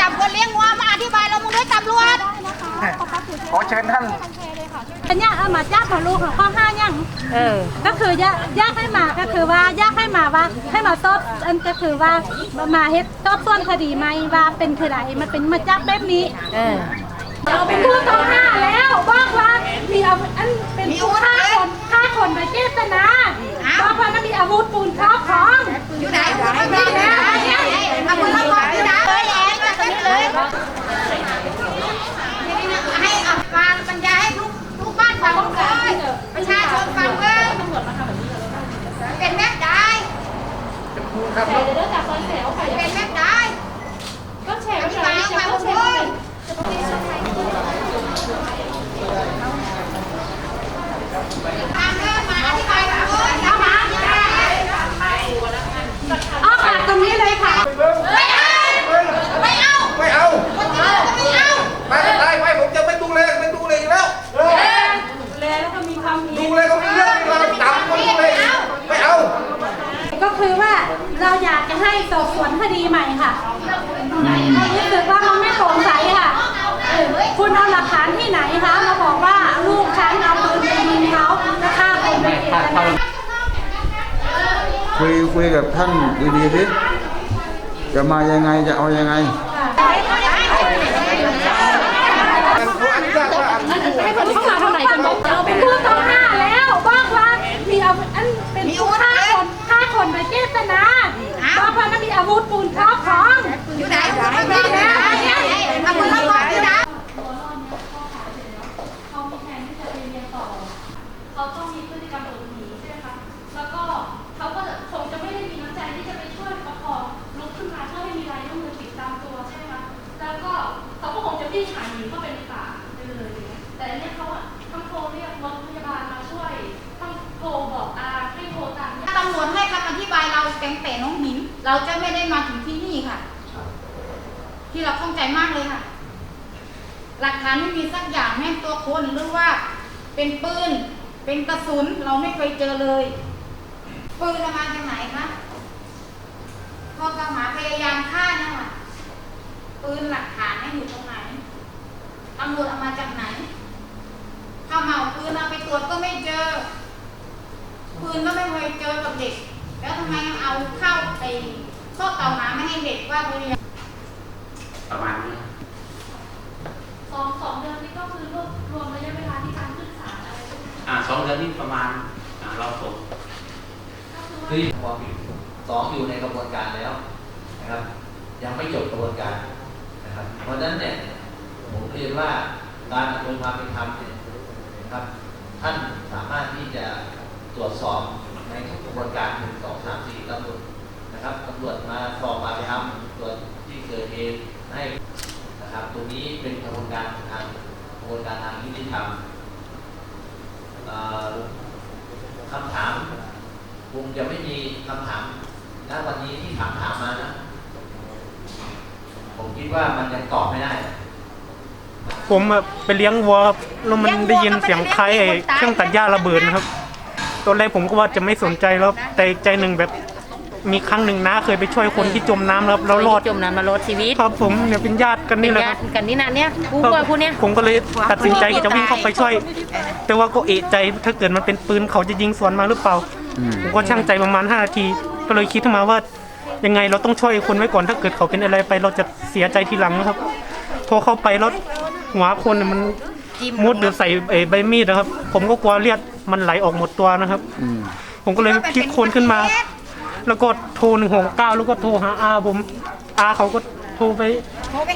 จับคนเลี้ยงวัวมาอธิบายเรามึงด้วยตำรวจขอเชิญท่านอันเนี้ยเอามาจ้าของลูกของข้อห้ายังเออ ก็คือยากยากให้มาก็คือว่ายากให้มาว่า ให้มาสอบอันก็คือว่ามาเฮ็ดสอบส่วนคดีไหมว่าเป็นคือไรมันเป็นมาจับแบบนี้ เออเราเป็นผู้ต้องหาแล้วบอกว่ามีอาวุธอันเป็นผู้ฆ่าคนฆ่าคนโดยเจตนาบอกว่ามันมีอาวุธปืนครอบครองอยู่ไหนอยู่ไหนเอาคนละคนอยู่ไหน เลยให้อับฟังบรรยายให้ทุกทุกบ้านฟังเลยประชาชนฟังเลยเป็นแม่ได้ครับเป็นแม่ได้ก็แชร์อธิบายออกมาคุณผู้ทางเริ่มมาอธิบายกับคุณเข้ามา อ้อค่ะตรงนี้เลยค่ะ ไม่เอาไม่เอา ไม่เอา คนที่เราไม่เอา ไม่ได้ไม่ผมจะไม่ดูแลไม่ดูแลอีกแล้ว แล้วก็มีความ ดูแลเขามีเรื่องมีราวจับคนดูแลอีกไม่เอา ก็คือว่าเราอยากจะให้สอบสวนค ดีใหม่ค่ะรู้สึกว่ามันไม่โปร่งใสค่ะ คุณเอาหลักฐานที่ไหนคะมาบอกว่าลูกฉันเอาปืนไปยิงเขาและฆ่าคนโดยเจตนาคุยคุยกับท่านดีๆสิจะมายังไงจะเอายังไง เราจะไม่ได้มาถึงที่นี่ค่ะ ที่เราข้องใจมากเลยค่ะ หลักฐานไม่มีสักอย่างแม้ตัวคนหรือว่าเป็นปืน เป็นกระสุนเราไม่เคยเจอเลย ปืนเอามาจากไหนคะข้อกล่าวหาพยายามฆ่าเนี่ยค่ะปืนหลักฐานเนี่ยอยู่ตรงไหนตำรวจเอามาจากไหนถ้าเมาปืนเอาไปตรวจก็ไม่เจอปืนก็ไม่เคยเจอกับเด็กแล้วทำไม เอาเข้าไปข้อกล่าวหาไม่ให้เด็กว่าพยายามประมาณนี้สองสองเดือนนี่ก็คือรวบรวมระยะเวลาที่การขึ้นศาลอะไรด้วยอ่าสองเดือนนี้ประมาณอ่าเราส่งก็คือว่า คือความผิดสองอยู่ในกระบวนการแล้วนะครับ ยังไม่จบกระบวนการนะครับ เพราะฉะนั้นเนี่ยผมเรียนว่าการอำนวยความเป็นธรรมเนี่ยนะครับ ท่านสามารถที่จะตรวจสอบ ในทุกระบวนการหนึ่งสองสามสี่ตำรวจนะครับตำรวจมาสอบปากคำตรวจที่เกิดเหตุให้นะครับตรงนี้เป็นกระบวนการทางกระบวนการทางยุติธรรมคำถามคงจะไม่มีคำถามณวันนี้ที่ถามถามมานะผมคิดว่ามันยังตอบไม่ได้ ผมไปเลี้ยงวัวครับแล้วมันได้ยินเสียงคล้ายเครื่องตัดหญ้าระเบิดนะครับ ตอนแรกผมก็ว่าจะไม่สนใจแล้ว แต่อีกใจหนึ่งแบบมีครั้งหนึ่งน้าเคยไปช่วยคนที่จมน้ำแล้วแล้วรอดจมน้ำมาลดชีวิตครับผมเนี่ยเป็นญาติกันเป็นี่นแหละคญารับติกันนี่นะเนี่ยกูครับกลัวผู้เนี้ยผมก็เลยตัดสินใจจะวิ่งเข้าไปช่วย แต่ว่าก็เอะใจถ้าเกิดมันเป็นปืนเขาจะยิงสวนมาหรือเปล่าอืมผมก็ช่างใจประมาณ5นาที ก็เลยคิดขึ้นมาว่ายังไงเราต้องช่วยคนไว้ก่อนถ้าเกิดเขาเป็นอะไรไป เราจะเสียใจทีหลังนะครับพอเข้าไปแล้วหัวคนเนี่ยมันมุดหรือใส่ไอ้ใบมีดนะครับ ผมก็กลัวเลือด มันไหลออกหมดตัวนะครับ อืมผมก็เลยพลิกคนขึ้นมา แล้วก็โทรหนึ่งหกเก้าแล้วก็โทรหาอาผมอาเขาก็โทรไป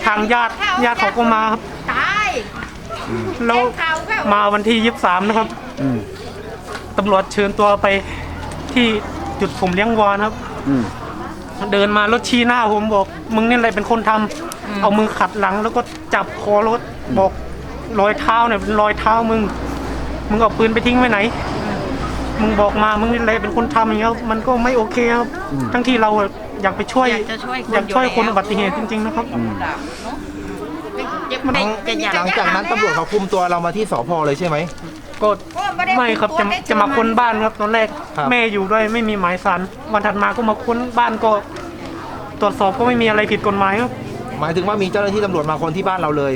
ทางญาติญาติเขาก็มาครับ ตายแล้วมาวันที่ยี่สิบสามนะครับอืมตำรวจเชิญตัวไปที่จุดผมเลี้ยงวอนะครับ อืมเดินมารถชี้หน้าผมบอก มึงนี่อะไรเป็นคนทำเอามือขัดหลังแล้วก็จับคอรถบอกรอยเท้าเนี่ยเป็นรอยเท้ามึง มึงเอาปืนไปทิ้งไว้ไหนผมึงบอกมา มึงนี่แหละเป็นคนทำอย่างเงี้ย มันก็ไม่โอเคครับ ทั้งที่เราอยากไปช่วย อยากจะช่วยคนอยากช่วยคนอยู่อุแล้วบัติเหตุจริงๆนะครับไม่จะอยากหลังจากนั้นตำรวจเขาคุมตัวเรามาที่สพเลยใช่ไหม ก็ไม่ครับจะจะมาค้นบ้านครับตอนแรก ครับ แม่อยู่ด้วยไม่มีหมายสารวันถัดมาก็มาค้นบ้านก็ ตรวจสอบก็ไม่มีอะไรผิดกฎหมายครับ หมายถึงว่ามีเจ้าหน้าที่ตำรวจมาคนที่บ้านเราเลย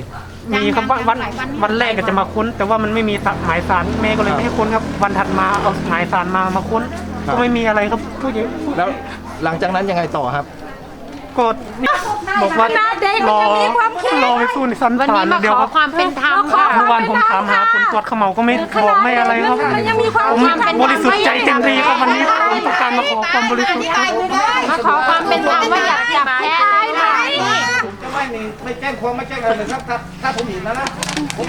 มีครับวันวันวันแรกก็จะมาค้น แต่ว่ามันไม่มีหมายสารแม่ก็เลยไม่ให้ค้นครับ วันถัดมาเอาหมายสารมามาค้นครับ ก็ไม่มีอะไรครับผู้หญิงแล้วหลังจากนั้นยังไงต่อครับก็บอกว่าขนาดเด็กรอมันยังมีความคิดรอไปสู้ในชั้นวันศานี้ลมาเดีขยวอครับความเป็นธรรมขอค่ะ เมื่อวานผมถามหาผลตรวจเขม่าก็ไม่ขนาดบอกไม่อะไรครับมันยังมีความผมความเป็นบริสุทธิ์ใจเต็มที่ครับวันนี้ผมต้องการมาขอความบริสุทธิ์ครับ มาขอความเป็นธรรมว่าอยากจับแพ้ได้ไหมผมจะ ไม่มีไม่แจ้งความไม่แจ้งอะไรเลยครับถ้าถ้าผมเห็นแล้วนะผม